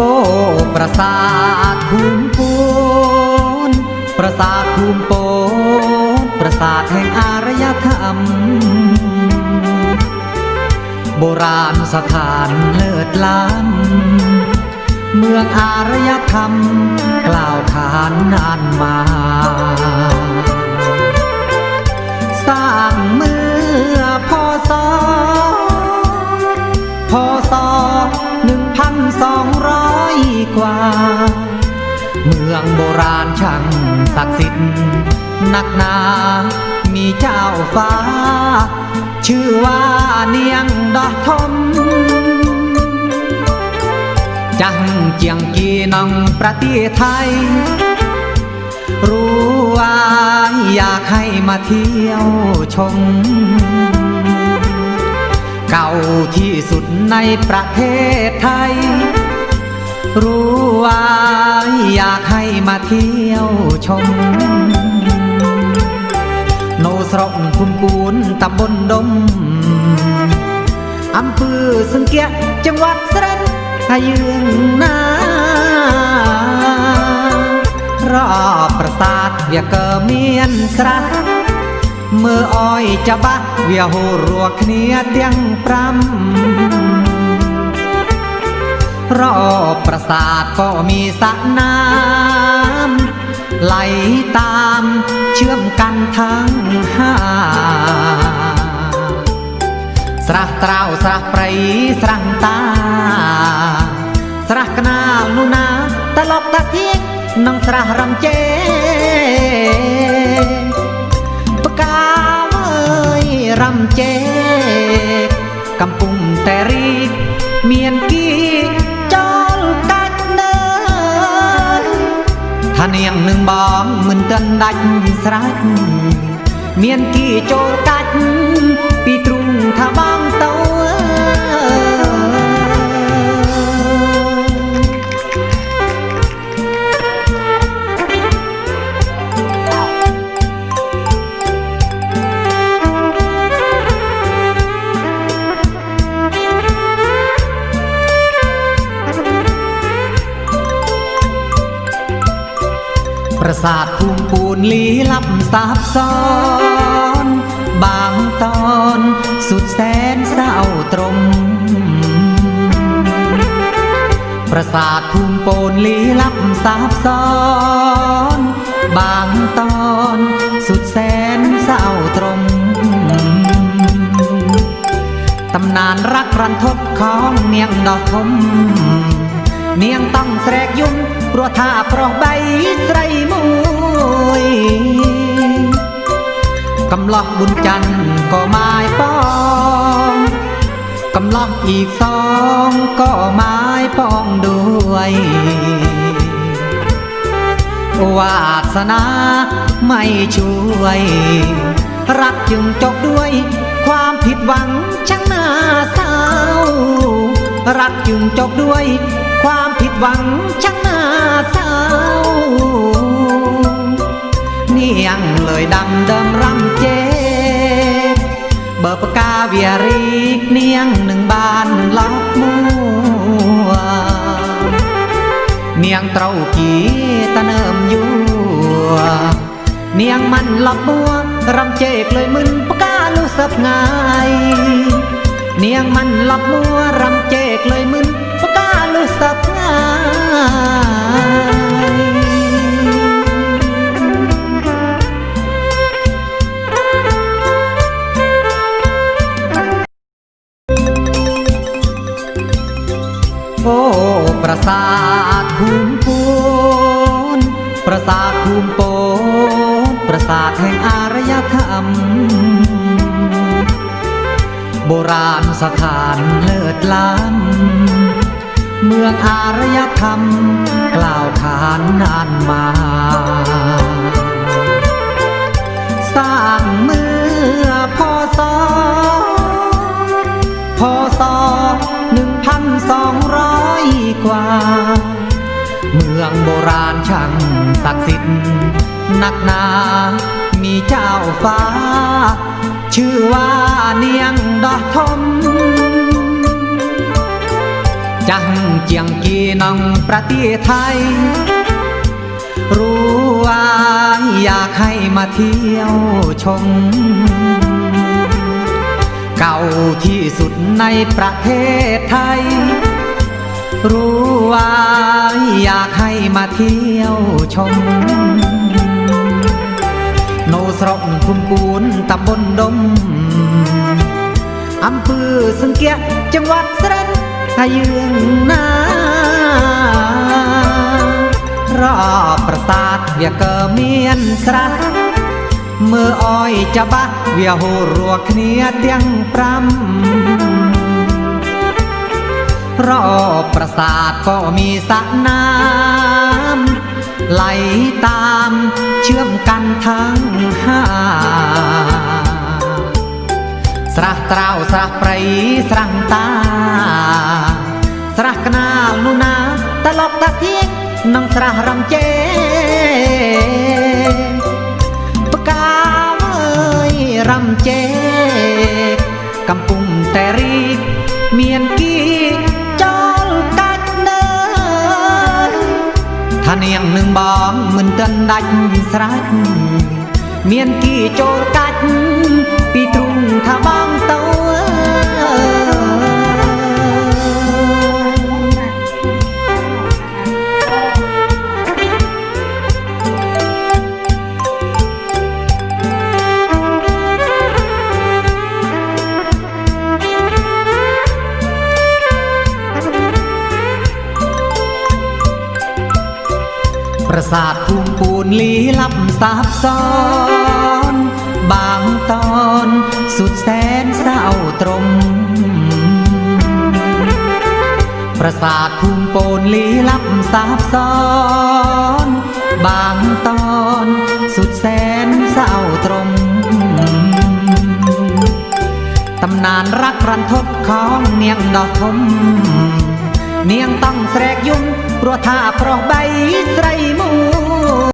อ้ประสาทภูมิปูนประสาทภูมิปนประสาทแห่งอารยธรรม โบราณสถานเลิศล้ำเมืองอารยธรรม กล่าวขานนานมา สร้างเมื่อพศพ องโบราณช่างศักดิ์สิทธิ์นักหนามีเจ้าฟ้า ชื่อว่าเนียงดอกทม จังเจียงกีนังประเทศไทย รู้ว่าอยากให้มาเที่ยวชม เก่าที่สุดในประเทศไทย รู้ว่าอยากให้มาเที่ยวชมโนสรกคุมปูนตำบลดมอำเภอสังเกียจังหวัดสระบุรีนารอบប្រាសាទវាក៏មានស្រះមើលអ້ອຍច្បាស់វាហូររัวគ្នាទាំង5 រอบប្រាសាទក៏มีសระน้ำไหลตามเชื่อมกันทั้งห้าស្រះត្រាវស្រះព្រៃស្រះតា ស្រះកណាលនោះណាតឡប់តាធៀងនិងស្រះរំជេបកាអើយរំជេកំពុងតែរី មានគី ថានាងនឹងបងមិនទាន់ដាច់ស្រេចមានគីចូលកាច់ ประสาทภูมิปูนลี้ลับซับซ้อน บางตอนสุดแสนเศร้าตรม ประสาทภูมิโปนลี้ลับซับซ้อน บางตอนสุดแสนเศร้าตรมตำนานรักรันทดของเนียงดอกทมเนียงต้องแสกยุ่ง ปลัวท่าเพราะใบไสรมวยกำลอกบุญจันทร์ก็หมายปองกำลอกอีกสองก็หมาปองด้วย วาสนาไม่ช่วย รักจึงจบด้วย ความผิดหวังช่างน่าเศร้า รักจึงจบด้วย ความผิดหวังช่างน่าเศร้า เนียงเลยดำเดิมรำเจ เบอร์ปากกาเวียรีกเนียงหนึ่งบานลับมัว เนียงเต้ากีตะเนิมอยู่ เนียงมันหลับมัวรำเจกเลยมึนปากกาลูสับง่าย เนียงมันหลับมัวรำเจกเลยมึนปากกาลู สับง่ายโอ้ประสาทภูมิปูนประสาทภูมิปนประสาทแห่งอารยธรรม โบราณสถานเลิศล้ำ เมืองอารยธรรม กล่าวขานนานมา สร้างเมื่อพศพศหนึ่งพันสองร้อยกว่า เมืองโบราณช่างศักดิ์สิทธิ์นักหนามีเจ้าฟ้า ชื่อว่าเนียงดอกทม จังเจียงกีน้องประเทศไทย รู้ว่าอยากให้มาเที่ยวชม เก่าที่สุดในประเทศไทย รู้ว่าอยากให้มาเที่ยวชม โนสรกคุณปูนตำบลดมอำเภอสังเกียจังหวัดสระ ให้ยืงนารอบประสาทเวียเกเมียนสระเมื่ออ้อยจะบะเวียโหรัวเคนียเตียงปรำรอบประสาทก็มีสระน้ำไหลตามเชื่อมกันทั้งห้า ស្រះត្រាវស្រះប្រៃស្រះតា ស្រះក្នាលនោះណាតឡប់តាធៀងនឹងស្រះរំជេបកាអើយរំជេកំពុងតែរីមានគីចលកាច់នៅថានាងនឹងបងមិនទាន់ដាច់ស្រេចមានគីចូលកាច់ ลกัดเนยท่าเนียงหนึ่งบองมึนเตือนดัดสรัดเมียนกี่โจรกัดปีตรุงถ้าบางเตาประสาทภูมิปูนลี้ลับซับซ้อน บางตอน สุดแสนเศร้าตรม ประสาทภูมิโปนลี้ลับซับซ้อน บางตอนสุดแสนเศร้าตรม ตำนานรักรันทดของเนียงดอกทม เนียงต้องแสรกยุ่งปลัวท่าเพราะใบไสรมู